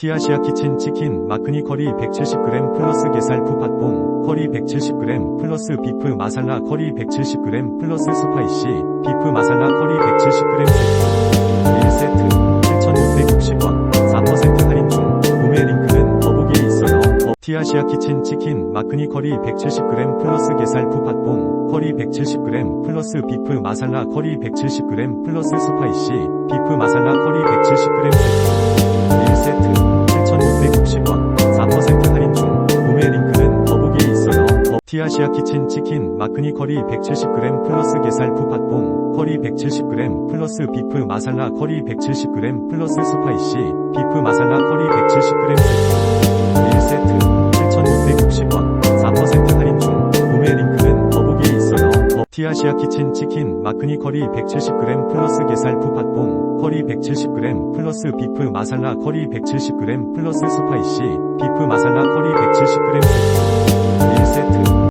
티아시아 키친 치킨 마크니 커리 170g 플러스 게살프 팥봉 커리 170g 플러스 비프 마살라 커리 170g 플러스 스파이시 비프 마살라 커리 170g 세트. 1세트 7,660원 4% 할인 중 구매 링크는 더보기에 있어요. 더- 티아시아 키친 치킨 마크니 커리 170g 플러스 게살프 팥봉 커리 170g 플러스 비프 마살라 커리 170g 플러스 스파이시 비프 마살라 커리 170g 세트. 1세트 티아시아 키친 치킨 마크니 커리 170g 플러스 게살프 팥봉 커리 170g 플러스 비프 마살라 커리 170g 플러스 스파이시 비프 마살라 커리 170g 세트. 1세트 7,660원 4% 할인 중. 구매 링크는 더보기에 있어요. 더- 티아시아 키친 치킨 마크니 커리 170g 플러스 게살프 팥봉 커리 170g 플러스 비프 마살라 커리 170g 플러스 스파이시 비프 마살라